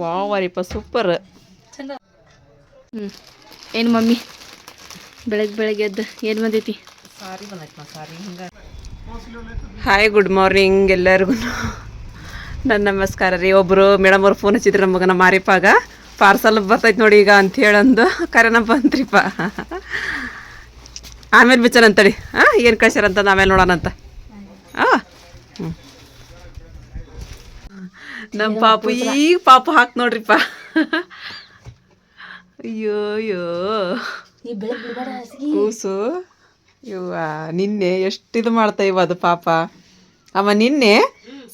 Wow ಅರಿಪ್ಪ super ಚಂದ ಹ್ಞೂ ಏನು ಮಮ್ಮಿ? ಬೆಳಗ್ಗೆ ಬೆಳಗ್ಗೆ ಎದ್ದು ಏನು ಬಂದೈತಿ? ಸಾರಿ ಬಂದೈತಿ ಸಾರಿ. ಹಿಂಗ. ಹಾಯ್ ಗುಡ್ ಮಾರ್ನಿಂಗ್ ಎಲ್ಲರಿಗೂ ನನ್ನ ನಮಸ್ಕಾರ ರೀ. ಒಬ್ಬರು ಮೇಡಮ್ ಅವ್ರು ಫೋನ್ ಹಚ್ಚಿದ್ರು ನಮಗೆ ನಮ್ಮ ಮಾರಿಪ್ಪಾಗ ಪಾರ್ಸಲ್ ಬರ್ತೈತೆ ನೋಡಿ ಈಗ ಅಂತ ಹೇಳಂದು. ಕರೆನ ಬಂತ್ರಿಪ್ಪ ಆಮೇಲೆ ಬಿಚ್ಚನಂತಡಿ. ಹಾಂ ಏನು ಕಳ್ಸ್ಯಾರಂತ ಆಮೇಲೆ ನೋಡೋಣಂತ. ಹಾಂ ಹ್ಞೂ ನಮ್ಮ ಪಾಪು ಈಗ ಪಾಪು ಹಾಕ್ ನೋಡ್ರಿಪ್ಪ. ಅಯ್ಯೋ ಅಯ್ಯೋ. ಕೂಸು. ಇವ ನಿನ್ನೆ ಎಷ್ಟು ಇದು ಮಾಡ್ತಾ ಇವ ಅದು ಪಾಪ. ಅವ ನಿನ್ನೆ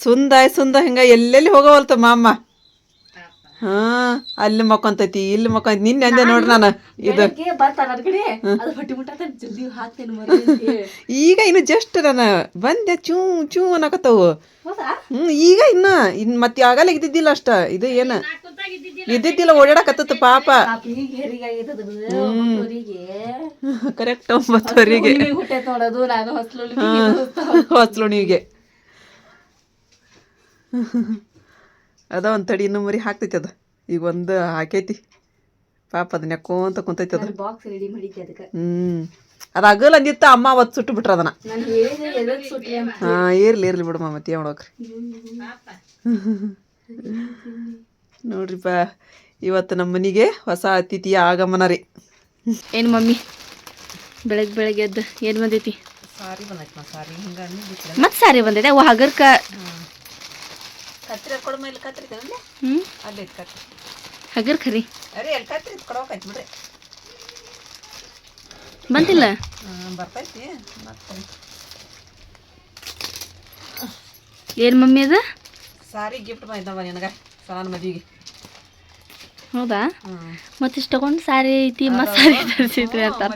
ಸುಂದ ಸುಂದ ಹಿಂಗ ಎಲ್ಲೆಲ್ಲಿ ಹೋಗವಲ್ತ ಮಾಮ? ಹಾ ಅಲ್ಲಿ ಮಕ್ಕೊಂತೈತಿ ಇಲ್ಲಿ ಮಕ್ಕೊಂತ ನಿನ್ನೆ ಅಂದೆ ನೋಡ್ರಿ ನಾನು ಇದು ಈಗ ಇನ್ನು ಜಸ್ಟ್ ನಾನು ಬಂದೆ ಚೂ ಚೂ ಅನ್ನಕತ್ತವು. ಹೌದಾ? ಹ್ಮ್ ಈಗ ಇನ್ನ ಇನ್ ಮತ್ತೆ ಆಗಲ್ಲ ಇದ್ದಿದ್ದಿಲ್ಲ ಅಷ್ಟ ಇದು ಏನ? ಇದ್ದಿದ್ದಿಲ್ಲ ಓಡಾಡಕತ್ತತ್ತು ಪಾಪ. ಕರೆಕ್ಟ್ ಒಂಬತ್ತುವರೆಗೆ. ಹೊಸ್ಲುಣಿಗೆ. ಅದ ಒಂದು ತಡಿ ಇನ್ನೂ ಮರಿ ಹಾಕ್ತೈತಿ ಅದು. ಈಗ ಒಂದು ಹಾಕೈತಿ. ಪಾಪ ಅದನ್ನ ಯಾಕೋಂತ ಕುಂತೈತಿ ಅದು ಬಾಕ್ಸ್ ರೆಡಿ ಮಾಡಿದ್ದೆ ಅದಕ್ಕೆ. ಹ್ಮ್. ಅದು ಅಗಲ್ ಅಂದಿತ್ತ ಅಮ್ಮ ಅವತ್ತು ಸುಟ್ಟು ಬಿಟ್ರ ಅದನ್ನ. ನಾನು ಹೇಳಿದ್ರೆ ಸುಟ್ಟಿ ಹಾ ಇರ್ಲಿ ಇರ್ಲಿ ಬಿಡಮ್ಮ ಮತ್ತೆ ಮಾಡೋಕ್ರಿ ನೋಡ್ರಿಪ್ಪ ಇವತ್ತು ನಮ್ಮ ಮನೆಗೆ ಹೊಸ ಅತಿಥಿಯ ಆಗಮನ ರೀ. ಏನು ಮಮ್ಮಿ? ಬೆಳಗ್ಗೆ ಬೆಳಗ್ಗೆ ಎದ್ದು ಏನು ಬಂದೈತಿ? ಸಾರಿ ಬಂದೈತಿ ಸಾರಿ. ಹಿಂಗ ಮತ್ತೆ ಸಾರಿ ಬಂದೈತೆ? ಅವು ಹಗರ್ಕ ಕತ್ರಿ ಕೊಡ ಮೇಲೆ ಕತ್ರಿ ತಂದೆ ಹ್ಞೂ ಅಲ್ಲಿ ಕತ್ರಿ. ಹಗರ್ ಖರಿ ಅರೆ ಅಲ್ಲಿ ಕತ್ರಿ ಕೊಡೋಕಾಯ್ತು ಬಿಡ್ರಿ. ಬಂದಿಲ್ಲ ಹ್ಮ್, ಬರ್ತೈತಿ. ಮತ್ತೆ? ಏನು ಮಮ್ಮಿ ಅದ? ಸಾರಿ ಗಿಫ್ಟ್ ಮಾಡಿದ್ದವ ನಿನಗ ಸಲನ ಮದುವೆಗೆ. ಹೌದಾ? ಹ್ಮ್. ಮತ್ತೆ ಇಷ್ಟು ತಗೊಂಡು ಸಾರಿ ಐತಿ ಮತ್ತೆ ಸಾರಿ ತರಿಸಿದ್ರಿ ಅಂತಾರ.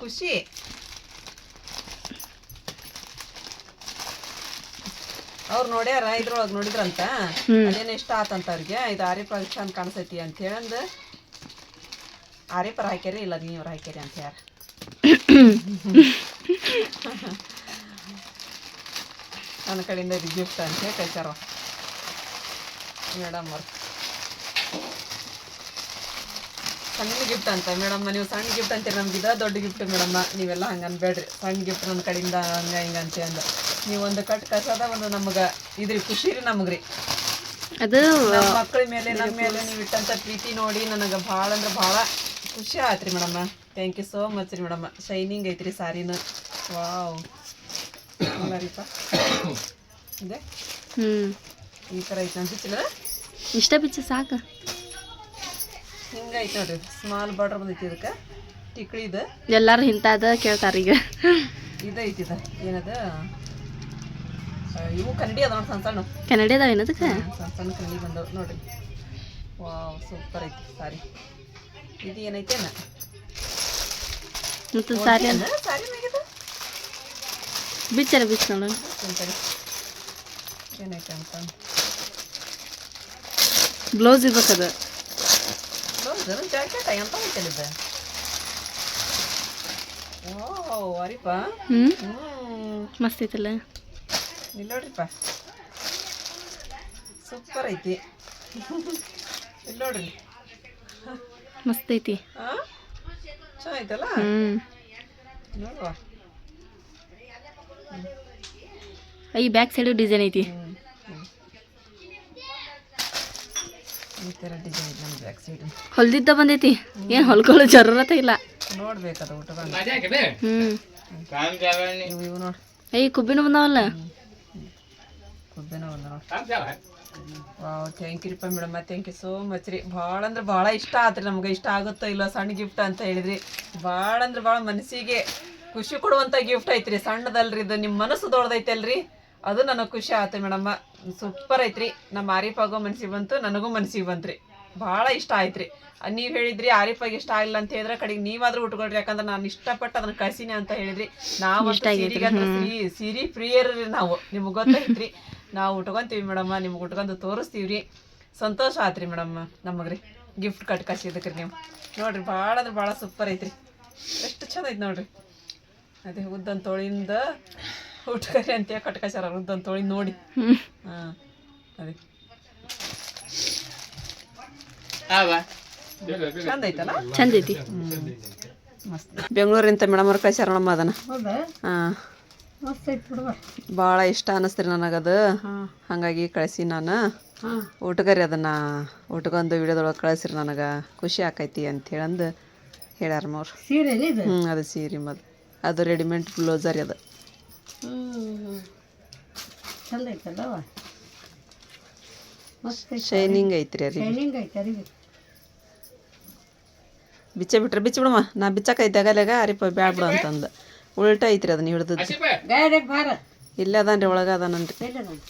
ಖುಷಿ. ಅವ್ರು ನೋಡ್ಯಾರ ಇದ್ರೊಳಗೆ ನೋಡಿದ್ರಂತ. ಅದೇನು ಇಷ್ಟ ಆತಂತ ಅವ್ರಿಗೆ. ಇದು ಆರಿಪ ಚಂದ ಕಾಣಿಸೈತಿ ಅಂತ ಹೇಳಂದ ಆರಿಪರ ಹಾಕ್ಯಾರಿ ಇಲ್ಲ ನೀವ್ರ ಹಾಕ್ಯಾರಿ ಅಂತ ಹೇಳ. ನನ್ನ ಕಡೆಯಿಂದ ಇದು ಗಿಫ್ಟ್ ಅಂತ ಹೇಳಿ ಕಳ್ಸ್ಯಾರ ಮೇಡಮ್ ಅವ್ರು ಸಣ್ಣ ಗಿಫ್ಟ್ ಅಂತ ಮೇಡಮ್ ನೀವು ಸಣ್ಣ ಗಿಫ್ಟ್ ಅಂತೀರಿ ನಮ್ಗೆ ಇದ ದೊಡ್ಡ ಗಿಫ್ಟ್ ಮೇಡಮ್ಮ. ನೀವೆಲ್ಲ ಹಂಗೆ ಅನ್ಬೇಡ್ರಿ. ಸಣ್ಣ ಗಿಫ್ಟ್ ನನ್ನ ಕಡೆಯಿಂದ ಹಂಗೆ ಹಿಂಗೆ ಅಂತ ಅಂದ. ನೀವು ಒಂದು ಕಟ್ ಕಸದ ಒಂದು ನಮ್ಗೆ ಇದ್ರಿ ಖುಷಿ ರೀ ನಮ್ಗೆ ರೀ ಅದು ಮಕ್ಕಳ ಮೇಲೆ ನಮ್ಮ ಮೇಲೆ ನೀವು ಇಟ್ಟಂಥ ಪ್ರೀತಿ ನೋಡಿ ನನಗೆ ಭಾಳ ಅಂದ್ರೆ ಭಾಳ ಖುಷಿ ಆಯ್ತು ರೀ ಮೇಡಮ್ಮ. ಥ್ಯಾಂಕ್ ಯು ಸೋ ಮಚ್ ರೀ ಮೇಡಮ್ಮ. ಶೈನಿಂಗ್ ಐತ್ರಿ ಸಾರಿನ. ವಾವ್ ರೀಪ ಇದೆ? ಹ್ಞೂ ಈ ಥರ ಐತೆ ಅನ್ಸುತ್ತಿಲ್ಲ ಇಷ್ಟ ಬಿಚ್ಚ ಸಾಕು. ಹಿಂಗೆ ಐತೆ ನೋಡ್ರಿ ಸ್ಮಾಲ್ ಬಾರ್ಡರ್ ಬಂದೈತಿ ಇದಕ್ಕೆ. ಟಿಕ್ಳಿ ಇದು. ಎಲ್ಲರೂ ಇಂಥದ ಕೇಳ್ತಾರ ಈಗ. ಇದು ಐತಿ ಇದು. ಏನದ? ಇವು ಕನ್ನಡಿ ಅದ ನೋಡಿ ಸಣ್ಣ ಸಣ್ಣ. ಕನ್ನಡಿ ಅದಾವ ಏನದಕ್ಕೆ ಸಣ್ಣ ಸಣ್ಣ ಕನ್ನಡಿ ಬಂದವು ನೋಡ್ರಿ. ವಾವ್ ಸೂಪರ್ ಐತಿ ಸಾರಿ. ಇದು ಏನೈತೆ ಮತ್ತು ಸಾರಿ ಅಂದ್ರೆ ಸಾರಿ ಬಿಚ್ಚರ ಬಿಚ್ಚ ನೋಡೋಣ ಏನೈತೆ ಅಂತ ಬ್ಲೌಸ್ ಇರ್ಬೇಕದು ಬ್ಲೌಸ್ ಜಾಕೆಟ್ ಎಂತ ಇದು? ವಾವ್ ಅರಿಪ ಹ್ಞೂ ಮಸ್ತ್ ಐತಲ್ಲ? ಇಲ್ಲಿ ನೋಡ್ರಿಪ್ಪ ಸೂಪರ್ ಐತಿ. ಇಲ್ಲಿ ನೋಡ್ರಿ. ಮಸ್ತ್ ಐತಿ. ಚೆನ್ನಾಗೈತಲ್ಲ ನೋಡುವ. ಈ ಬ್ಯಾಕ್ ಸೈಡು ಡಿಸೈನ್ ಐತಿ ಹ್ಮ್, ಹ್ಮ್. ಈ ಥರ ಡಿಸೈನ್ ನಮ್ಮ ಬ್ಯಾಕ್ ಸೈಡ್ ಹೊಲ್ದಿದ್ದ ಬಂದೈತಿ. ಏನು ಹೊಲ್ಕೊಳ್ಳೋ ಜರೂರತ ಇಲ್ಲ. ಊಟದಾಗ ಹ್ಞೂ ಇವು ಇವು ನೋಡಿ. ಏಯ್ ಕುಬ್ಬಿನೂ ಬಂದಾವಲ್ಲ? ಕುಬ್ಬಿನ wow thank you Reepa madam. Thank you so much ರೀ. ಭಾಳ ಅಂದ್ರೆ ಭಾಳ ಇಷ್ಟ ಆತ್ರಿ. ನಮ್ಗೆ ಇಷ್ಟ ಆಗುತ್ತೋ ಇಲ್ಲ ಸಣ್ಣ ಗಿಫ್ಟ್ ಅಂತ ಹೇಳಿದ್ರಿ. ಭಾಳ ಅಂದ್ರೆ ಭಾಳ ಮನಸ್ಸಿಗೆ ಖುಷಿ ಕೊಡುವಂಥ ಗಿಫ್ಟ್ ಐತ್ರಿ. ಸಣ್ಣದಲ್ರಿ ಇದು. ನಿಮ್ಮ ಮನಸ್ಸು ದೊಡ್ಡದೈತೆ ಅಲ್ರಿ ಅದು ನನಗೆ ಖುಷಿ ಆಯ್ತು ಮೇಡಮ್ಮ ಸೂಪರ್ ಐತ್ರಿ. ನಮ್ಮ ಆರಿಫಾಗೋ ಮನ್ಸಿಗೆ ಬಂತು ನನಗೂ ಮನ್ಸಿಗೆ ಬಂತ್ರಿ. ಭಾಳ ಇಷ್ಟ ಆಯ್ತ್ರಿ. ನೀವು ಹೇಳಿದ್ರಿ ಆರಿಫಾಗ ಇಷ್ಟ ಆಗಿಲ್ಲ ಅಂತ ಹೇಳಿದ್ರೆ ಕಡೆಗೆ ನೀವಾದ್ರೂ ಉಟ್ಕೊಳ್ರಿ ಯಾಕಂದ್ರೆ ನಾನು ಇಷ್ಟಪಟ್ಟು ಅದನ್ನ ಕಳಿಸಿನಿ ಅಂತ ಹೇಳಿದ್ರಿ. ನಾವು ಸೀರೆ ಪ್ರಿಯರ್ರಿ ನಾವು. ನಿಮ್ಗೆ ಗೊತ್ತೈತ್ರಿ ನಾವು ಉಟ್ಕೊಂತೀವಿ ಮೇಡಮ್ಮ ನಿಮ್ಗೆ ಉಟ್ಕೊಂಡು ತೋರಿಸ್ತೀವಿ ರೀ ಸಂತೋಷ ಆತ್ರಿ ಮೇಡಮ್ಮ ನಮಗ್ರಿ. ಗಿಫ್ಟ್ ಕಟ್ ಕಳ್ಸಿದಕ್ರಿ ನೀವು. ನೋಡ್ರಿ ಭಾಳ ಅಂದ್ರೆ ಭಾಳ ಸೂಪರ್ ಐತ್ರಿ. ಎಷ್ಟು ಚಂದ ಐತೆ ನೋಡ್ರಿ. ಅದೇ ಉದ್ದನ್ ತೋಳಿಂದ ಊಟಗಾರಿ ಅಂತ ಕಟ್ಕಸಾರ ಉದ್ದನ್ ತೊಳಿ ನೋಡಿ. ಹ್ಞೂ ಹಾಂ ಅದೇ ಚಂದ ಐತಲ್ಲ? ಚಂದ ಐತಿ. ಮಸ್ತ್. ಬೆಂಗಳೂರಿಂತ ಮೇಡಮ್ ಅವ್ರ ಕಳ್ಸ್ಯಾರ ಮೇಡಮ್ ಅದನ್ನ. ಹೌದಾ? ಹಾಂ. ಮಸ್ತ್ ಐತಿ ಬಿಡುವ ಭಾಳ ಇಷ್ಟ ಅನ್ನಿಸ್ತ್ರಿ ನನಗದು. ಹಾಗಾಗಿ ಕಳಿಸಿ ನಾನು. ಉಟ್ಕರಿ ಅದನ್ನ ಅದನ್ನು ಊಟಗೊಂದು ವಿಡಿಯೋದೊಳಗೆ ಕಳಿಸ್ರಿ ನನಗೆ. ಖುಷಿ ಆಕೈತಿ ಅಂತ ಹೇಳಂದು ಹೇಳ್ಯಾರ ಅವ್ರು ಸೀರೆ ಇದು? ಹ್ಞೂ ಅದು ಸೀರೆ ಮದು ಅದು ರೆಡಿಮೇಡ್ ಬ್ಲೌಸರಿ ಅದು. ಚಂದ ಐತಲ್ಲವ ಮಸ್ತ್ ಐತಿ ಶೈನಿಂಗ್ ಐತ್ರಿ ಅರಿ ಶೈನಿಂಗ್ ಐತಿ ಅರಿವಿ. ಬಿಚ್ಚ ಬಿಟ್ರೆ ಬಿಚ್ಚ ಬಿಡಮ್ಮ ನಾ ಬಿಚ್ಚಕೈತೆ ಆಗಲ್ಯಾಗ ಅರಿಪ ಬ್ಯಾಡ ಬಿಡು ಅಂತಂದು. ಉಲ್ಟ ಐತ್ರಿ ಅದನ್ನ ಹಿಡ್ದದ್ದು ಗಾಯದಾಗ ಬಾರ. ಇಲ್ಲೇ ಅದಾನ್ರಿ ಒಳಗೆ ಅದಾನನ್ರಿ ಇಲ್ಲ ನಾನು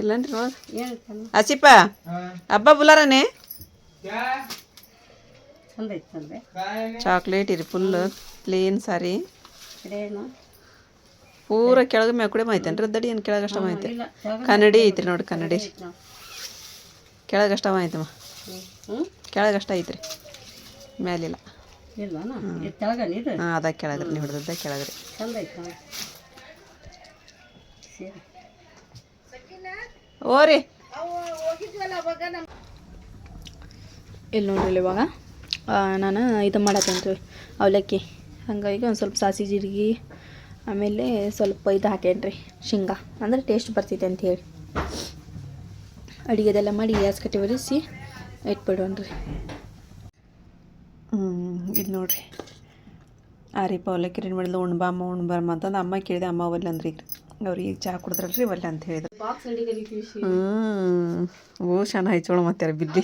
ಇಲ್ಲನ್ರಿ ಒಳಗೆ. ಏನು ಆಸಿಪ ಹಬ್ಬ ಬುಲಾರನೆ? ಚಂದ ಐತಿ ಚಂದ ಚಾಕ್ಲೇಟ್ ಇರಿ ಫುಲ್ ಪ್ಲೇನ್ ಸಾರಿ ಕಡೆನು ಪೂರ ಕೆಳಗೆ ಮ್ಯಾಕುಡೆ ಮಾಯ್ತೇನ್ರಿ ದಡಿ ಏನು ಕೆಳಗಷ್ಟ ಮಾಯ್ತೆ ಮಾಹಿತಿ? ಕೆಳಗೆ ಕನ್ನಡಿ ಐತ್ರಿ ನೋಡಿ ಕನ್ನಡಿ. ಕೆಳಗೆ ಕೆಳಗಷ್ಟ ಆಯ್ತಮ್ಮ ಕೆಳಗೆ ಕೆಳಗಷ್ಟ ಐತ್ರಿ. ಮ್ಯಾಲಿಲ್ಲ ಹಾಂ ಅದ ಕೆಳಗ್ರಿ ನೀವು ಹಿಡ್ದದ್ದ ಕೆಳಗ್ರಿ. ಓರಿ. ಇಲ್ಲಿ ನೋಡ್ರಿ ಇವಾಗ. ನಾನು ಇದು ಮಾಡತ್ತೇನ್ರಿ ಅವಲಕ್ಕಿ. ಹಂಗಾಗಿ ಒಂದು ಸ್ವಲ್ಪ ಸಾಸಿ ಜೀರಿಗೆ ಆಮೇಲೆ ಸ್ವಲ್ಪ ಇದು ಹಾಕೇನ್ರಿ ಶೇಂಗಾ. ಅಂದ್ರೆ ಟೇಸ್ಟ್ ಬರ್ತೈತೆ ಅಂತ ಹೇಳಿ. ಅಡುಗೆದೆಲ್ಲ ಮಾಡಿ ಗ್ಯಾಸ್ ಕಟ್ಟಿ ಒರೆಸಿ ಇಟ್ಬಿಡೋಣ್ರಿ. ಹ್ಞೂ ಇಲ್ಲಿ ನೋಡ್ರಿ. ಆ ರೀ ಅವಲಕ್ಕಿ ರೆಡಿ ಮಾಡಿದ್ಲು ಉಣ್ಬಾಮ್ಮ ಉಣ್ಬಾರಮ್ಮ ಅಂತಂದು ಅಮ್ಮ ಕೇಳಿದೆ ಅಮ್ಮ ಒಲ್ಲ ಅಂದ್ರಿ ಈಗ. ಅವ್ರಿಗೆ ಈಗ ಚಹಾ ಕುಡಿದ್ರಲ್ರಿ ಒಲ್ಲ ಅಂತ ಹೇಳಿದ್ರು. ಹ್ಞೂ ಓ ಚೆನ್ನಾಗಿ ಹೈಚೋಳ ಮತ್ತೆ ಬಿದ್ದಿ.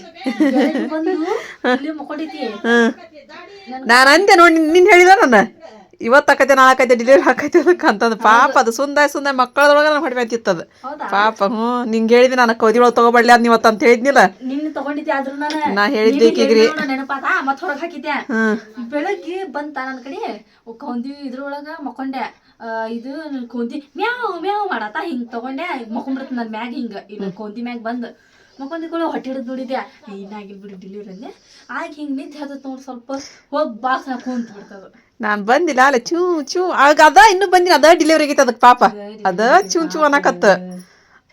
ಹಾಂ ನಾನು ಅಂದೆ ನೋಡಿ ನಿನ್ನ ಹೇಳಿದ ನಾನು. ಇವತ್ತು ನಾಲ್ಕೈತೆ ಡಿಲಿವರಿ ಆಕೈತೆ ಅದಕ್ಕೆ ಅಂತಂದು. ಪಾಪ ಅದು ಸುಂದ ಸುಂದ ಮಕ್ಕಳದೊಳಗೆ ನಾನು ಹೊಡಿಮೆ ಅಂತಿತ್ತದು. ಪಾಪ ಹ್ಞೂ ನಿಂಗೆ ಹೇಳಿದೆ ನಾನು ಕೌದಿ ಒಳಗ ತೊಗೊಬಡ್ಲಿ ಅದು ನೀವತ್ತು ಅಂತ ಹೇಳಿದ್ನಿಲ್ಲ. ನಿನ್ನ ತಗೊಂಡಿದ್ದೆ ಆದ್ರೂ ನಾನು. ನಾ ಹೇಳಿದ್ದೆ ಈಗೀಗ್ರಿ ಹ್ಞೂ. ಬೆಳಗ್ಗೆ ಬಂತ ನನ್ನ ಕಡೆ ಕೌಂದಿ ಇದ್ರೊಳಗ ಮಕ್ಕೊಂಡೆ. ಇದು ನನ್ ಕೌಂದಿ ಮ್ಯಾವ್ ಮ್ಯಾವ್ ಮಾಡತ್ತ ಹಿಂಗ್ ತಗೊಂಡೆ. ಮಕ್ಕೊಂಡ್ಬಿಡ್ತ ನನ್ನ ಮ್ಯಾಗ ಹಿಂಗ. ಇನ್ನು ಕೌಂದಿ ಮ್ಯಾಗ ಬಂದು. ಮಕ್ಕೊಂದಿಗಳು ಹೊಟ್ಟೆ ಹಿಡಿದು ನೋಡಿದ್ಯಾ ಏನಾಗಿಲ್ ಬಿಡು ಡಿಲಿವರಿ ಅಂದೆ. ಆಗ ಹಿಂಗ್ ನಿಂತು ಹೇಳ್ತೈತೆ ನೋಡಿ ಸ್ವಲ್ಪ. ಹೋಗಿ ಬಾಕ್ಸ್ ನಾ ಕೂತ್ ಬಿಡ್ತದ ನಾನು ಬಂದಿಲ್ಲ ಅಲ್ಲ ಚೂ ಚೂ ಆಗ ಅದ ಇನ್ನೂ ಬಂದಿನ ಅದ ಡಿಲಿವರಿ ಆಗೈತೆ ಅದಕ್ಕೆ ಪಾಪ. ಅದ ಚೂ ಚೂ ಅನ್ನಕತ್ತ.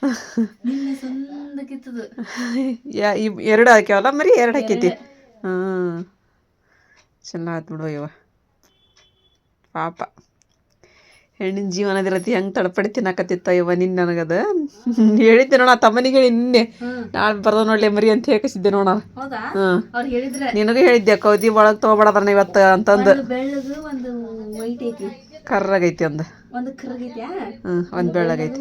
ಎರಡು ಹಾಕ್ಯಾವಲ್ಲ ಮರಿ? ಎರಡು ಹಾಕೈತಿ. ಹ್ಞೂ ಚೆನ್ನಾಗಿ ಬಿಡು ಇವ. ಪಾಪ. ಹೆಣ್ಣಿನ ಜೀವನದಿರತಿ ಹೆಂಗೆ ತಡಪಡಿ ತಿನ್ನಕತ್ತಿತ್ತ ಇವ ನಿನ್ನ ನನಗದ ಹೇಳಿದ್ದೆ ನೋಡ ತಮ್ಮನಿಗೆ ಹೇಳಿ ನಿನ್ನೆ ನಾಳೆ ಬರ್ದ ನೋಡ್ಲಿ ಮರಿ ಅಂತ ಹೇಳಕಸಿದ್ದೆ ನೋಡ ನಿನಗೂ ಹೇಳಿದ್ದೆ ಕೌದಿ ಒಳಗೆ ತಗೋಬಾರ ಇವತ್ತು ಅಂತಂದು ಕರ್ರಾಗೈತಿ ಅಂದ ಹ್ಞೂ ಒಂದು ಬೆಳ್ಳಗೈತಿ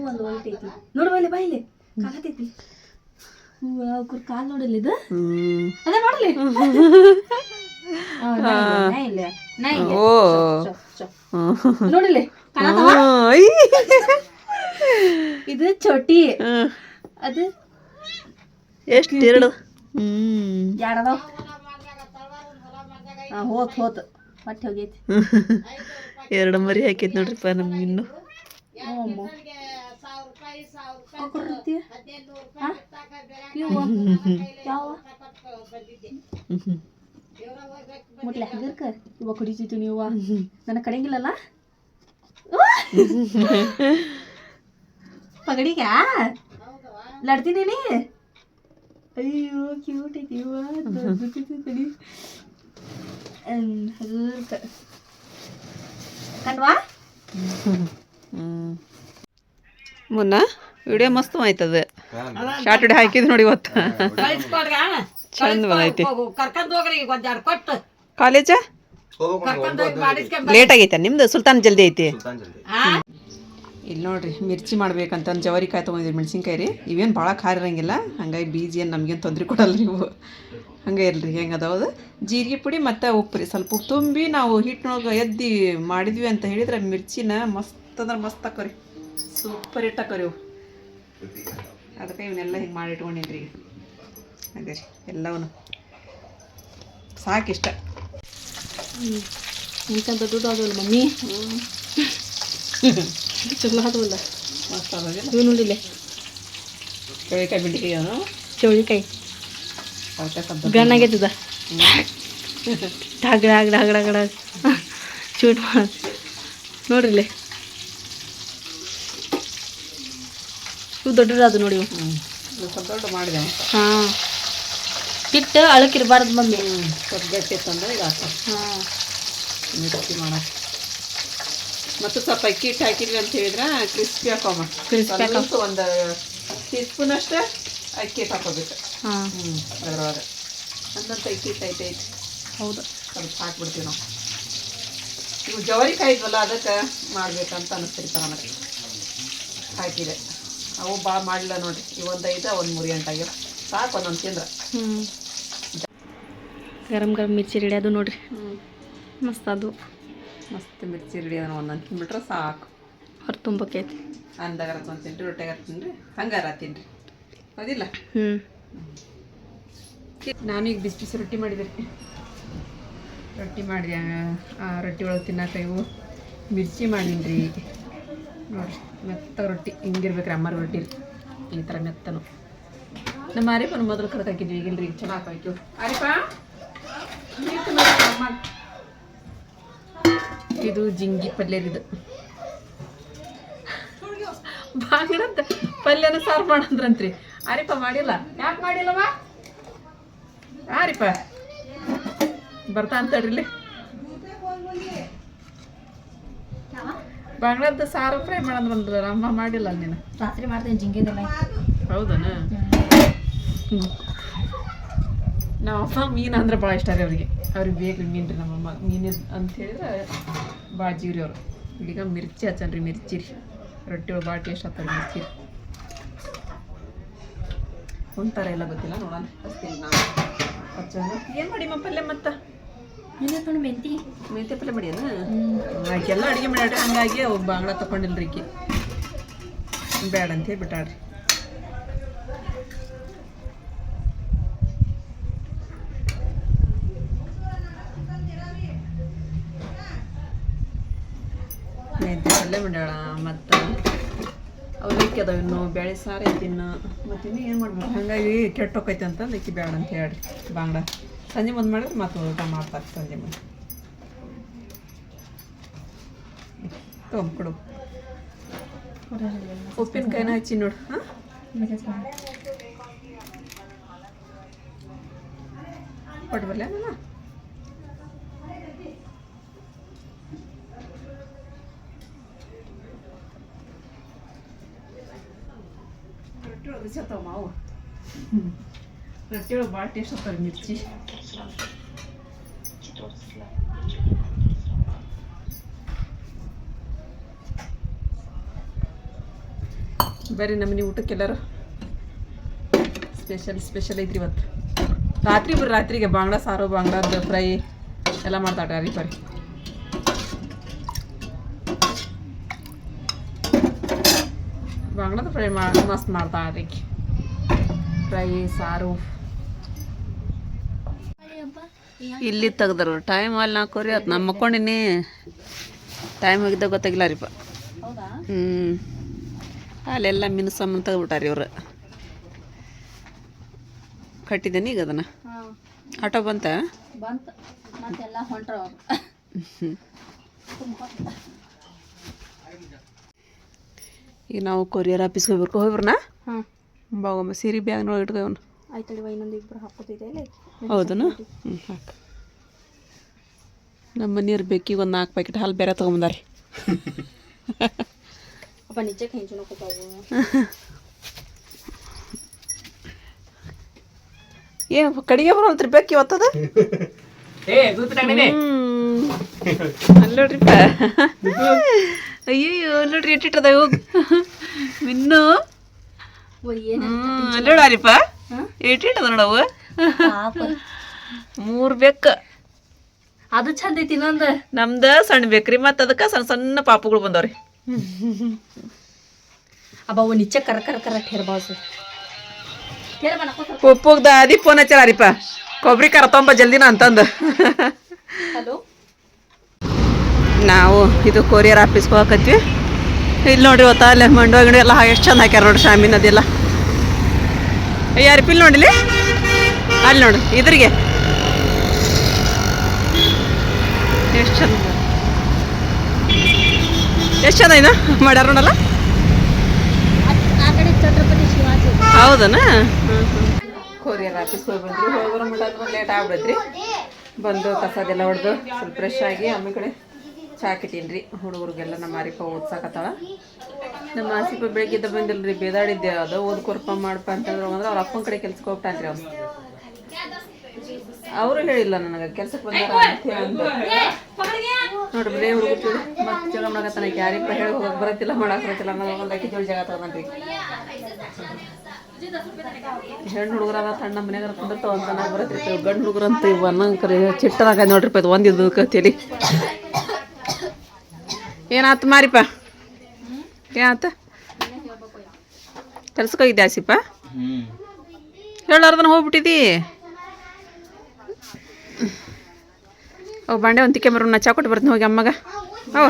ಕಾಲ್ ಇದು ಅದ ನೋಡಲಿ ಓ ಚೊ. ಇದು ಚೋಟಿ. ಅದು ಎಷ್ಟು ಎರಡು? ಹ್ಮ್. ಯಾರದಾವ ಹೋತ್ ಹೋತ್. ಮತ್ತೆ ಹೋಗೈತಿ. ಎರಡು ಮರಿ ಹಾಕೈತಿ ನೋಡ್ರಿಪ್ಪ ನಮ್ಗೆ ಇನ್ನು. ಮುಟ್ಲೆ ಹಗರ್ಕ ಇವ ಕುಡಿತಿತ್ತು ನೀವು ನನ್ನ ಕಡೆಗಿಲ್ಲಲ್ಲ? ಪಗಡಿಗ? ಲಡ್ತೀನಿ ಅಯ್ಯೋ ಕ್ಯೂಟ್ ಹಗರ್ಕ ಕಣ್ವಾ ಹ್ಮ್ ಮುನ್ನ ವಿಡಿಯೋ ಮಸ್ತ್ ಆಯ್ತದ. ಶಾರ್ಟ್ ವಿಡಿಯೋ ಹಾಕಿದ್ ನೋಡಿ ಇವತ್ತು. ಚಂದ ಬಂದೈತಿ. ಕರ್ಕೊಂಡ್ ಹೋಗ್ರಿ ಈಗ ಒಂದ್ ಎರಡು ಕೊಟ್ಟು. ಕಾಲೇಜ? ಲೇಟ್ ಆಗೈತೆ ನಿಮ್ದು ಸುಲ್ತಾನ್ ಜಲ್ದಿ ಐತಿ? ಇಲ್ಲಿ ನೋಡ್ರಿ ಮಿರ್ಚಿ ಮಾಡ್ಬೇಕಂತ ಜವರಿಕಾಯಿ ತೊಗೊಂಡಿದ್ರಿ ಮೆಣಸಿನ್ಕಾಯಿ ರೀ ಇವೇನು ಭಾಳ ಖಾರ ಇರಂಗಿಲ್ಲ. ಹಂಗಾಗಿ ಬೀಜ ಏನು ನಮಗೇನು ತೊಂದರೆ ಕೊಡಲ್ಲ ನೀವು. ಹಂಗೆ ಇಲ್ರಿ ಹೆಂಗೆ ಅದಾವದು ಜೀರಿಗೆ ಪುಡಿ ಮತ್ತು ಉಪ್ಪು ರೀ. ಸ್ವಲ್ಪ ಉಪ್ಪು ತುಂಬಿ ನಾವು ಹಿಟ್ಟಿನೊಳಗೆ ಎದ್ದಿ ಮಾಡಿದ್ವಿ ಅಂತ ಹೇಳಿದ್ರೆ ಮಿರ್ಚಿನ ಮಸ್ತ್ ಅಂದ್ರೆ ಮಸ್ತ್ ಹಾಕೋರಿ. ಸೂಪರ್ ಹಿಟ್ಟು ಹಾಕೋರಿ ಇವು. ಅದಕ್ಕೆ ಇವನ್ನೆಲ್ಲ ಹಿಂಗೆ ಮಾಡಿ ಇಟ್ಕೊಂಡಿನ್ರಿ ಹಂಗೇ ಅದೇ ರೀ ಎಲ್ಲವೂ ಸಾಕಿಷ್ಟ. ಇಂತ ದೊಡ್ಡ ಅದಲ್ಲ ಮಮ್ಮಿ? ಚಲೋ ಅದವಲ್ಲ ಇವು ನೋಡಿಲ್ಲ ಚೌಳಿಕಾಯಿ ಅವನು? ಚೌಳಿಕಾಯಿ. ಗಣ್ಣಾಗೈತದ ಸ್ವಲ್ಪ ಗನ್ ಆಗೈತದ ಡಾಗ್ ಡಾಗ್ ಡಾಗ್ ಡಾಗ್ ಡಾಗ್ ಚೂಟ್ ಮಾಡ. ನೋಡ್ರಿಲ್ಲೇ ಇವು ದೊಡ್ಡದಾದ ನೋಡಿ ಇವು. ದೊಡ್ಡ ಮಾಡಿದೆ ಹಾಂ. ಹಿಟ್ಟು ಅಳಕಿರ್ಬಾರ್ದು ಮಮ್ಮಿ. ಸ್ವಲ್ಪ ಗಟ್ಟಿ ತಂದ್ರೆ ಈಗ ಹಾಂ. ಮಿರ್ಚಿ ಮಾಡಕ್ಕೆ ಮತ್ತು ಸ್ವಲ್ಪ ಅಕ್ಕಿ ಹಿಟ್ಟು ಹಾಕಿದ್ವಿ ಅಂತ ಹೇಳಿದ್ರೆ ಕ್ರಿಸ್ಪಿ ಹಾಕೋಮ ಕ್ರಿಸ್ಪಿ ಹಾಕೋ. ಒಂದು ಟೀ ಸ್ಪೂನ್ ಅಷ್ಟೇ ಅಕ್ಕಿ ಹಿಟ್ಟು ಹಾಕೋಬೇಕು. ಹಾಂ. ಹ್ಞೂ ಅದ್ರೊಳಗೆ. ಅಂದಂತ ಅಕ್ಕಿ ಹಿಟ್ಟು ಐತೆ ಐತೆ. ಹೌದು. ಸ್ವಲ್ಪ ಹಾಕ್ಬಿಡ್ತೀವಿ ನಾವು. ಇವು ಜವರಿಕಾಯಿ ಇದ್ವಲ್ಲ ಅದಕ್ಕೆ ಮಾಡ್ಬೇಕಂತ ಅನಿಸ್ತಿರ್ತಾರ ನನಗೆ ಹಾಕಿದೆ. ಅವು ಭಾಳ ಮಾಡಲಿಲ್ಲ ನೋಡಿ. ಈ ಒಂದು ಐದು ಒಂದು ಮೂರು ಎಂಟಾಗ್ಯಾವ ಸಾಕು ಒಂದೊಂದು ತಿಂದ್ರೆ. ಹ್ಞೂ ಗರಂ ಗರಂ ಮಿರ್ಚಿ ರೆಡಿ ಅದು ನೋಡ್ರಿ. ಮಸ್ತ್ ಅದು. ಮಸ್ತ್ ಮಿರ್ಚಿ ರೆಡಿ ಅದನ್ನ ಒಂದೊಂದು ತಿನ್ಬಿಟ್ರೆ ಸಾಕು. ಹೊರ ತುಂಬಕೈತಿ ಅಂದಾಗ ಒಂದು ತಿನ್ರಿ ರೊಟ್ಟೆ ತಿನ್ರಿ ಹಂಗಾರ ತಿನ್ರಿ. ಅದಿಲ್ಲ ಹ್ಞೂ ನಾನು ಈಗ ಬಿಸಿ ಬಿಸಿ ರೊಟ್ಟಿ ಮಾಡಿದೆ. ರೊಟ್ಟಿ ಮಾಡಿದೆ ಆ ರೊಟ್ಟಿ ಒಳಗೆ ತಿನ್ನಕ್ಕೆ ಇವು ಮಿರ್ಚಿ ಮಾಡಿನ್ರಿ. ನೋಡ್ರಿ ಮೆತ್ತ ರೊಟ್ಟಿ ಹಿಂಗಿರ್ಬೇಕ್ರಿ ಅಮ್ಮರ ರೊಟ್ಟಿ ಈ ಥರ ಮೆತ್ತನು. ನಮ್ಮ ಆರಿಪನ ಮೊದಲು ಕರೆದಾಕಿದ್ವಿ ಈಗಿಲ್ರಿ ಈಗ ಚಲೋ ಅರಿಪಾ ಆರಿಪ. ಇದು ಜಿಂಗಿ ಪಲ್ಯದಿದು ಬಾಂಗ್ಲಂತ ಪಲ್ಯನ ಸಾರು ಮಾಡಂದ್ರಂತ್ರಿ. ಆರಿಪ ಮಾಡಿಲ್ಲ. ಯಾಕೆ ಮಾಡಿಲ್ಲವ? ಆರಿಪ ಬರ್ತಾ ಇಲ್ಲಿ. ಬಾಂಗ್ಲಾದ ಸಾರು ಫ್ರೈ ಮಾಡಂದ್ರಂದ್ರ ಅಮ್ಮ ಮಾಡಿಲ್ಲ ನೀನು. ರಾತ್ರಿ ಮಾಡ್ತೀನಿ ಜಿಂಗಿದೆಲ್ಲ ಹೌದನ? ಅಪ್ಪ ಮೀನು ಅಂದ್ರೆ ಭಾಳ ಇಷ್ಟ ರೀ ಅವ್ರಿಗೆ. ಅವ್ರಿಗೆ ಬೇಕು ಮೀನು ರೀ ನಮ್ಮಮ್ಮ ಮೀನು ಅಂತ ಹೇಳಿದ್ರೆ ಬಾಜಿ ರೀ ಅವರು. ಈಗ ಮಿರ್ಚಿ ಹಚ್ಚನ್ರಿ ಮಿರ್ಚಿ ರೀ ರೊಟ್ಟಿ ಒಳಗೆ ಭಾಳ ಟೇಸ್ಟ್ ಆಗ್ತಾರೆ ಮಿರ್ಚಿ. ಉಂಟಾರ ಎಲ್ಲ ಗೊತ್ತಿಲ್ಲ ನೋಡೋಣ. ಹಚ್ತೀನಿ ನಾನು ಹಚ್ಚೋಣ. ಏನು ಮಾಡಿ ಪಲ್ಯ ಮತ್ತೆ? ಏನಾಯ್ತು ಮೆಂತಿ ಮೆಂತೆ ಪಲ್ಯ ಮಾಡ್ಯಾನ ಆಕೆಲ್ಲ ಅಡುಗೆ ಮಾಡ್ಯಾಡ್ರಿ ಹಂಗಾಗಿ ಅವು ಬಾಂಗ್ಲಾ ತಗೊಂಡಿಲ್ರಿ ಈಕಿ. ಬೇಡ ಅಂತ ಹೇಳಿ ಬಿಟ್ಟಾಡ್ರಿ ಪಲ್ಯ ಮಾಡ್ಯಾಳ ಮತ್ತು ಅವಲಕ್ಕಿ ಅದಾವ ಇನ್ನು ಬೇಳೆ ಸಾರು ಐತಿ ಇನ್ನು. ಮತ್ತು ಇನ್ನೂ ಏನು ಮಾಡ್ಬೇಕು? ಹಾಗಾಗಿ ಕೆಟ್ಟ ಹೋಕೈತಿ ಅಂತ ಅದಕ್ಕೆ ಬೇಡ ಅಂತ ಹೇಳಿ, ಬಾಂಗ್ಡ. ಸಂಜೆ ಮುಂದೆ ಮಾಡಿದ್ರೆ ಮತ್ತೆ ಊಟ ಮಾಡ್ತಾರೆ ಸಂಜೆ ಮುಂದೆ. ತೊಂಬಿಡು ಉಪ್ಪಿನಕಾಯಿನ ಹಚ್ಚಿ ನೋಡು, ಹಾಂ? ಕೊಟ್ಟು ಬರಲ ಮಾಮ ರೊಟ್ಟಿ ಒಳಗೆ ರುಚಿ ಆಗ್ತಾವ ಮಾವು. ರೊಟ್ಟಿ ಒಳಗೆ ಭಾಳ ಟೇಸ್ಟ್ ಆಗ್ತಾರೆ ಮಿರ್ಚಿ. ಬರ್ರಿ ನಮ್ಮನೆ ಊಟಕ್ಕೆಲ್ಲರೂ ಸ್ಪೆಷಲ್ ಸ್ಪೆಷಲ್ ಐತ್ರಿ ಇವತ್ತು. ರಾತ್ರಿ ಬರ್ರಿ ರಾತ್ರಿಗೆ ಬಾಂಗ್ಲಾ ಸಾರು ಬಾಂಗ್ಲಾದ ಫ್ರೈ ಎಲ್ಲ ಮಾಡ್ತಾಟ ರೀ ಬರ್ರಿ. ಬಾಂಗ್ಲಾದ ಫ್ರೈ ಮಾಡಿ ಮಸ್ತ್ ಮಾಡ್ತಾಳ್ರಿ ಫ್ರೈ ಸಾರು. ಇಲ್ಲಿ ತೆಗ್ದರು. ಟೈಮ್ ಅಲ್ಲಿ ನಾಲ್ಕೂರಿ ಅದು ನಮ್ಮ ಮಕ್ಕೊಂಡಿನಿ. ಟೈಮ್ ಹೋಗಿದ್ದ ಗೊತ್ತಾಗಿಲ್ಲ ರೀಪ ಹ್ಞೂ ಅಲ್ಲೆಲ್ಲ ಮಿನ್ಸಮ್ಮನ ತೆಗ್ಬಿಟ್ಟಾರಿ ಇವ್ರು. ಕಟ್ಟಿದ್ದೇನೆ ಈಗ ಅದನ್ನು. ಆಟೋ ಬಂತ? ಬಂತು. ಹೊಂಟ್ರ. ಈಗ ನಾವು ಕೊರಿಯರ್ ಆಫೀಸ್ಗೆ ಹೋಗ್ಬೇಕು. ಹೋಗ್ರನ ಹಾಂ. ಬಾವಮ್ಮ ಸೀರೆ ಬ್ಯಾಗ್ನೊಳಗೆ ಇಟ್ಕೋವನು ಆಯ್ತಳಿವ ಇನ್ನೊಂದು ಇಬ್ಬರು ಹಾಕೋತಿದೆ ಇಲ್ಲಿ ಹೌದನು? ಹ್ಞೂ ಹಾಕು. ನಮ್ಮ ಮನೆಯವ್ರು ಬೇಕಿಗೆ ಒಂದು ನಾಲ್ಕು ಪ್ಯಾಕೆಟ್ ಹಾಲು ಬೇರೆ ತೊಗೊಂಬಂದಾರಿ. ಅಪ್ಪ ನಿಜಕ್ಕೆ ಹೆಂಚು ನೋಕೋತಾವು ಏನು ಕಡಿಗೆ ಬರೋಲ್ತ್ರಿ ಬೇಕು ಇವತ್ತದ? ಅಲ್ಲ ನೋಡ್ರಿಪ್ಪ. ಅಯ್ಯೋ ನೋಡ್ರಿ ಎಟ್ಟಿಟ್ಟದ ಹೋಗು ಮಿನ್ನು? ಹ್ಮ್ ಅರಿಪಾ ಎಟ್ಟಿಟ್ಟದ ನೋಡವು ಮೂರು ಬೆಕ್ಕ. ಅದು ಚಂದ ಐತಿ ಇನ್ನೊಂದು. ನಮ್ದ ಸಣ್ಣ ಬೇಕ್ರಿ ಮತ್ತು ಅದಕ್ಕ ಸಣ್ಣ ಸಣ್ಣ ಪಾಪುಗಳು ಬಂದವ್ರಿ. ಅಬ್ಬ ಅವು ನಿಚ್ಚ ಕರ ಕರ ಕರ ಠೇರ್ ಬಾಸು ಠೇರ್ ಬಣ್ಣ ಪುಪ್ಪುಗ್ದ ಅದಿ ಫೋನ್ ಹಚ್ಚಾರಿಪ್ಪ ಕೊಬ್ಬರಿ ಕರ ತೊಂಬ ಜಲ್ದಿನ ಅಂತಂದು. ಹಲೋ? ನಾವು ಇದು ಕೊರಿಯರ್ ಆಫೀಸ್ಗೆ ಹೋಗಕತ್ವಿ ಇಲ್ಲಿ ನೋಡ್ರಿ ಗೊತ್ತಾ ಅಲ್ಲೇ ಮಂಡು ಗಿಡ ಎಲ್ಲ ಎಷ್ಟು ಚಂದ ಹಾಕ್ಯಾರ ನೋಡ್ರಿ ಶಾಮಿನ ಅದೆಲ್ಲ. ಯಾರು ಪಿಲ್ ನೋಡಿಲಿ? ಅಲ್ಲಿ ನೋಡು, ಇದ್ರಿಗೆ. ಎಷ್ಟು ಚಂದ. ಎಷ್ಟು ಚಂದ ಇದ ಮಾಡ್ಯಾರ ನೋಡಲ್ಲ? ಹೌದನ? ಕೊರಿಯರ್ ಆಫೀಸ್ ಹೋಗಿ ಬಂದ್ರಿ ಹೋಗೋರ ಮುಟ್ಟ ಲೇಟ್ ಆಗ್ಬಿಡತ್ರಿ. ಬಂದು ಕಸದೆಲ್ಲ ಹೊಡೆದು ಸ್ವಲ್ಪ ಫ್ರೆಶ್ ಆಗಿ ಆಮೇಲೆ ಕಡೆ ಚಾ ಕಿಟ್ಟೀನಿ ರೀ ಹುಡುಗರಿಗೆಲ್ಲ ನಮ್ಮ ಅರಿಪ ಓದ್ಸಾಕತ್ತಾಳ. ನಮ್ಮ ಆಸಿಪ ಬೆಳಗ್ಗೆದ್ದ ಬಂದಿಲ್ರಿ, ಬೇದಾಡಿದ್ದೆ ಅದು. ಓದ್ಕೊರ್ಪ ಮಾಡಪ್ಪ ಅಂತಂದ್ರೆ ಅಂದ್ರೆ ಅವ್ರ ಅಪ್ಪನ ಕಡೆ ಕೆಲ್ಸಕ್ಕೆ ಹೋಗ್ತಾನ್ರಿ ಅವ್ನು ಅವರು ಹೇಳಿಲ್ಲ ನನಗೆ, ಕೆಲ್ಸಕ್ಕೆ ಬಂದ ಅಂತ. ನೋಡ್ರಿ, ಬರೇ ಹುಡುಗರು ಮತ್ತೆ ಜಗಳ ಮಾಡಕತ್ತಾನ ಯಾರಿಪ್ಪ ಹೇಳಿ ಹೋಗಕ್ ಬರತ್ತಿಲ್ಲ, ಮಾಡಕ್ ಬರತ್ತಿಲ್ಲ ಅನ್ನೋ ಒಂದು ಅಕ್ಕಿ ಜೋಡಿ ಜಗ ತಗೊಂಡ್ರಿ ಹೆಣ್ಣು ಹುಡುಗರ ಸಣ್ಣ ಮನ್ಯಾಗ ಕುಂದಿರ್ತಾವ ಅಂತ ನಾವು ಬರತ್ತಿರ್ತೀವಿ ಗಂಡು ಹುಡುಗರಂತ ಇವ್ ಅನ್ನಂಗ್ ಕರೆ, ಚಿಟ್ಟದಾಗ ನೋಡ್ರಿ ಇದು ಒಂದಿದ್ದು ಕತ್ತೇಲಿ. ಏನಾತು ಮಾರಿಪ್ಪ? ಏನಾತ? ಕೆಲ್ಸಕ್ಕೆ ಹೋಗಿದ್ದೆ ಆಸಿಪ ಹೇಳಾರ್ದನ ಹೋಗ್ಬಿಟ್ಟಿದಿ? ಓ, ಬಾಂಡೆ ಒಂದು ತಿಕ್ಕೆ ಮರ ನಾ ಚಾ ಕೊಟ್ಟು ಬರ್ತೀನಿ ಹೋಗಿ ಅಮ್ಮಗ. ಓ.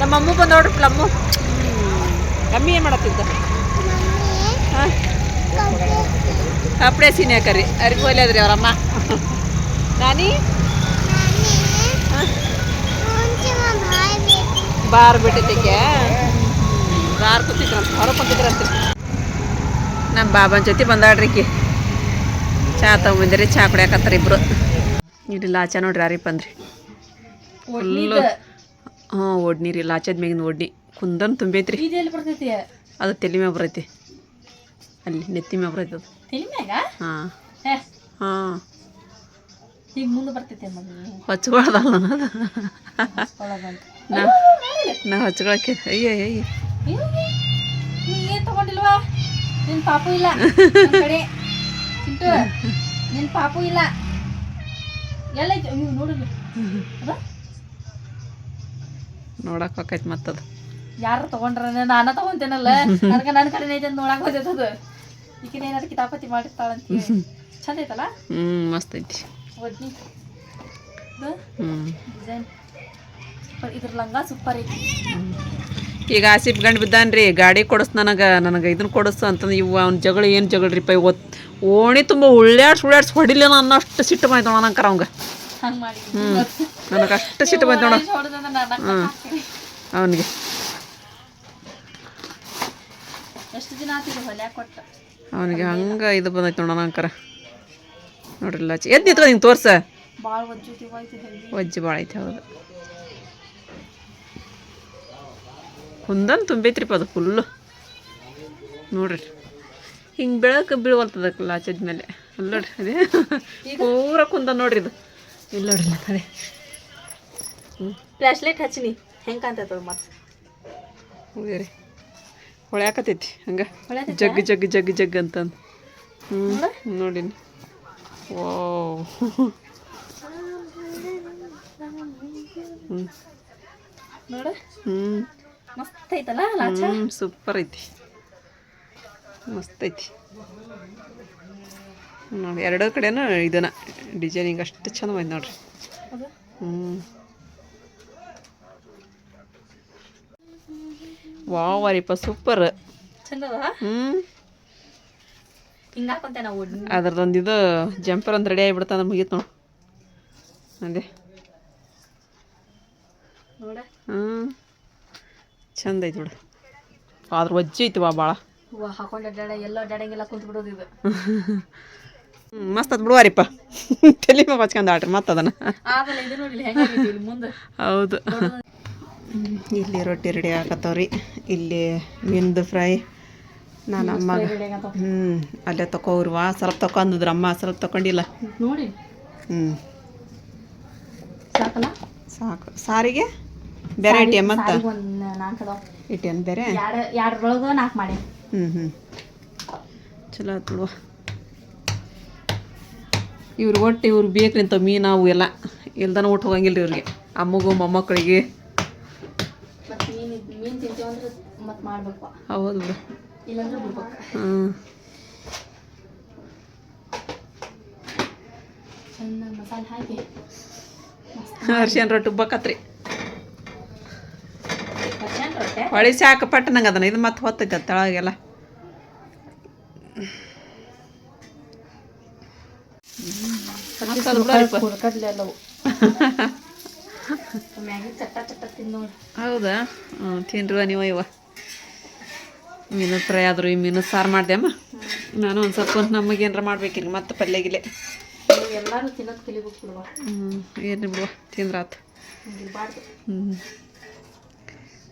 ನಮ್ಮ ಅಮ್ಮ ಬಂದು ನೋಡ್ರಿ ಪ್ಲಮ್ಮು. ಅಮ್ಮಿ ಏನು ಮಾಡತ್ತಿದ್ದ? ಹಾಂ? ಕಪ್ಪಡೆ ಸೀನಿ ಹಾಕರಿ ಅರಿಗೆ ಹೋಲಿ ಅದ್ರಿ ಅವ್ರಮ್ಮ. ನಾನಿ? ಬಾರ್ ಬಿಟ್ಟಿದ್ದಕ್ಕೆ. ಬಾರ್ ಕೂತಿದ್ರಂತ ಹೊರ ಕೂತಿದ್ರಂತ. ನಮ್ಮ ಬಾಬನ ಜೊತೆ ಬಂದಾಡ್ರಿಕಿ ಚಾ ತಗೊಂಬಂದಿರಿ ಚಾ ಕುಡಿಯಾಕತ್ತಾರ ಇಬ್ರು. ಇಲ್ಲಿ ಆಚೆ ನೋಡ್ರಿ ಯಾರಿಪ್ಪ ಅಂದ್ರಿ ಫುಲ್ಲು ಹಾಂ ರೀ ಲಾಚದ ಮೇಗಿನ ಓಡ್ನಿ ಕುಂದನ್ ತುಂಬೈತ್ರಿ. ಅದು ತಲೆ ಮ್ಯಾಗ ಬರೈತಿ. ಅಲ್ಲಿ ನೆತ್ತಿ ಮ್ಯಾಗ ಬರೈತಿ ಅದು ಹಾಂ. ಹಾಂ. ಈಗ ಮುಂದೆ ಬರ್ತೈತಿ ಮಮ್ಮಿ ಹಚ್ಕೊಳ್ದಲ್ಲ ಅದು ನಾ ನಾ ಅಯ್ಯೋ ಅಯ್ಯ ಅಯ್ಯ. ಏನ್ ತಗೊಂಡಿಲ್ವಾ? ನಿನ್ ಪಾಪು ಇಲ್ಲ. ಕಡೆ. ಚಿಂಟು ನಿನ್ ಪಾಪು ಇಲ್ಲ. ಎಲ್ಲ ನೀವು ನೋಡಿಲ್ಲ. ಅದ? ನೋಡಕ್ಕೆ ಹೋಕೈತಿ ಮತ್ತದು. ಯಾರು ತಗೊಂಡ್ರ? ನಾನ ತಗೊಂತೇನಲ್ಲ. ನನಗೆ ನನ್ನ ಕಡೆ ಐತೆ ನೋಡಕ್ ಹೋಗ್ತದ ಈಗಿನ ಏನಾದ್ರು ಕಿತಾಪತಿ ಮಾಡಿರ್ತಾಳಂತ ಚಂದ ಐತಲ್ಲ? ಹ್ಞೂ ಮಸ್ತ್ ಐತಿ. ಡಿಸೈನ್ ಇದ್ರ ಲಂಗ ಸೂಪರ್ ಐತಿ. ಈಗ ಆಸಿಫ್ ಗಂಡು ಬಿದ್ದಾನ್ರಿ ಗಾಡಿ ಕೊಡಿಸ್ ನನಗೆ ನನಗೆ ಇದನ್ನ ಕೊಡಿಸು ಅಂತಂದು ಇವು ಅವ್ನ ಜಗಳ ಏನು ಪೈ ಓತ್ ಓಣಿ ತುಂಬ ಉಳ್ಳಾಡ್ಸ್ ಉಳ್ಳಾಡ್ಸ್ ನಾನು ಅನ್ನೋಷ್ಟು ಸಿಟ್ಟು ಬಂದೋಣ ನಂಕರ ಅವಂಗೆ. ಹ್ಞೂ ನನಗೆ ಅಷ್ಟು ಸಿಟ್ಟು ಬಂದೋಣ ಹ್ಞೂ ಅವನಿಗೆ. ಅವನಿಗೆ ಹಂಗೆ ಇದು ಬಂದೈತೆ ನೋಡ ನಂಕರ ನೋಡ್ರಿ ಲಚ್ ಎದ್ದು ನಿಂತ್ಕೊ ನಿಂಗೆ ತೋರ್ಸ. ವಜ್ಜಿ ಭಾಳ ಐತೆ ಹೌದು. ಕುಂದನ್ ತುಂಬೈತ್ರಿಪ್ಪ ಅದು ಫುಲ್ಲು ನೋಡ್ರಿ. ಹಿಂಗೆ ಬೆಳಕು ಬೀಳ್ವಲ್ತದಕ್ಕೆ ಲಾಚದ ಮೇಲೆ. ಅಲ್ಲಿ ನೋಡ್ರಿ ಅದೇ. ಪೂರ ಕುಂದ ನೋಡ್ರಿ ಇದು. ಇಲ್ಲ ನೋಡ್ರಿ ಅದೇ. ಫ್ಲ್ಯಾಶ್ ಲೈಟ್ ಹಚ್ಚಿನಿ. ಹೆಂಗೆ ಕಾಣ್ತೈತದ ಮತ್ತೆ ಹೌದೇ ರೀ ಹೊಳ್ಯಾಕತೈತಿ ಹಂಗೆ? ಜಗ್ ಜಗ್ ಜಗ್ ಜಗ್ ಅಂತಂದು. ಹ್ಞೂ ನೋಡಿನಿ. ನೋಡು ಮಸ್ತ್ ಐತಲ್ಲ ಲಾಚ ಸೂಪರ್ ಐತಿ ಮಸ್ತ್ ಐತಿ ನೋಡಿ ಎರಡೂ ಕಡೆನೂ ಇದನ್ನ ಡಿಸೈನಿಂಗ್ ಅಷ್ಟು ಚಂದ ಬಂದ್ ನೋಡ್ರಿ ಹ್ಞೂ ವಾವ್ ಅರಿಪ್ಪ ಸೂಪರ್ ಚಂದ ಅದ ಹ್ಞೂ ಅದ್ರದ್ದೊಂದು ಇದು ಜಂಪರ್ ಒಂದು ರೆಡಿ ಆಗಿಬಿಡ್ತಂದ್ರೆ ಮುಗೀತು ನೋಡಿ. ಅದೇ. ಹ್ಮ್ ಹ್ಞೂ ಚಂದ ಐತಿ ಬಿಡು. ಆದ್ರೆ ವಜ್ಜಿ ಐತಿ ವಾ ಭಾಳ ಹ್ಞೂ ಮಸ್ತ್ ಅದ್ ಬಿಡುವಾರಿಪ್ಪ. ತಲೆ ಮ್ಯಾಗ ಹಚ್ಕೊಂಡು ಆಡ್ರಿ ಮತ್ತೆ ಅದನ್ನ. ಹೌದು. ಇಲ್ಲಿ ರೊಟ್ಟಿ ರೆಡಿ ಹಾಕತ್ತವ್ರಿ ಇಲ್ಲಿ ಮೀನ್ದು ಫ್ರೈ ನಾನು ಅಮ್ಮಗೆ. ಹ್ಞೂ ಅಲ್ಲೇ ತಗೋರ್ವಾ ಸ್ವಲ್ಪ ತಗೊಂಡಿದ್ರು ಅಮ್ಮ ಸ್ವಲ್ಪ ತಗೊಂಡಿಲ್ಲ ನೋಡಿ. ಹ್ಞೂ ಸಾಕಲ್ಲ ಸಾಕು. ಸಾರಿಗೆ? ಬೇರೆ ಇಟ್ಟಿಯ ಮತ್ತೆ ಇಟ್ಟಿಯನ್ ಬೇರೆ? ಎರಡು ಎರಡರೊಳಗೆ ನಾಲ್ಕು ಮಾಡಿ. ಹ್ಞೂ ಹ್ಞೂ ಚಲೋ ಆಯ್ತು ಇವ್ರು ಒಟ್ಟು ಇವ್ರು ಬೇಕ್ರಿ ಅಂತ ಮೀನು ಅವು ಎಲ್ಲ. ಇಲ್ದನ ಊಟ ಹೋಗಂಗಿಲ್ಲ ರೀ ಇವ್ರಿಗೆ. ಅಮ್ಮಗೂ ಮೊಮ್ಮಕ್ಕಳಿಗೆ. ಮತ್ತು ಮೀನು ಮೀನು ತಿಂತೀವಿ ಅಂದ್ರೆ ಮತ್ತೆ ಮಾಡ್ಬೇಕು. ಹೌದು ಬಿಡು. ಹಾಕಿ ಅರ್ಶಿನ ರೊಟ್ಟಿ ಉಬ್ಬಕತ್ರಿ ಹೊಳಿ ಸಾಕು ಪಟ್ಟ ನಂಗೆ ಅದನ್ನ. ಇದು ಮತ್ತೆ ಹೊತ್ತೈತೆ ತಳಗೆಲ್ಲ ಹೌದಾ? ಹ್ಞೂ ತಿನ್ರುವ ನೀವು ಇವ. ಮೀನು ಫ್ರೈ ಆದರೂ ಈ ಮೀನು ಸಾರು ಮಾಡಿದೆ ಅಮ್ಮ. ನಾನು ಒಂದು ಸ್ವಲ್ಪ ನಮಗೆ ಏನಾರ ಮಾಡ್ಬೇಕಿಲ್ಲ ಮತ್ತೆ ಪಲ್ಯ ಗಿಲ್ಲೆ ಎಲ್ಲಾರು ತಿನ್ನೋದು ಕಲಿಬೇಕು ಬಿಡುವ? ಹ್ಞೂ ಏನು ಬಿಡುವ ತಿಂದ್ರಾತು. ಹ್ಞೂ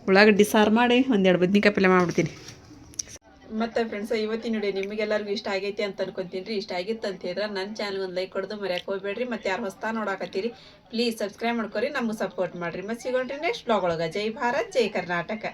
ಉಳ್ಳಾಗಡ್ಡಿ ಸಾರು ಮಾಡಿ ಒಂದೆರಡು ಬದ್ನಿಕಾಯಿ ಪಲ್ಯ ಮಾಡಿಬಿಡ್ತೀನಿ. ಮತ್ತೆ ಫ್ರೆಂಡ್ಸ್ ಇವತ್ತಿನ ನೋಡಿ ನಿಮಗೆಲ್ಲರಿಗೂ ಇಷ್ಟ ಆಗೈತಿ ಅಂತ ಅನ್ಕೊಂತೀನಿ ರೀ ಇಷ್ಟ ಆಗಿತ್ತು ಅಂತ ಹೇಳಿದ್ರೆ ನನ್ನ ಚಾನಲ್ ಒಂದು ಲೈಕ್ ಕೊಡೋದು ಮರ್ಯಾಕೆ ಹೋಗ್ಬೇಡ್ರಿ. ಮತ್ತು ಯಾರು ಹೊಸ್ತಾ ನೋಡಾಕತ್ತೀರಿ ಪ್ಲೀಸ್ ಸಬ್ಸ್ಕ್ರೈಬ್ ಮಾಡ್ಕೊರಿ ನಮಗೆ ಸಪೋರ್ಟ್ ಮಾಡಿರಿ. ಮತ್ತು ಸಿಗೋಣ್ರಿ ನೆಕ್ಸ್ಟ್ ಬ್ಲಾಗ್ ಒಳಗೆ. ಜೈ ಭಾರತ್ ಜೈ ಕರ್ನಾಟಕ.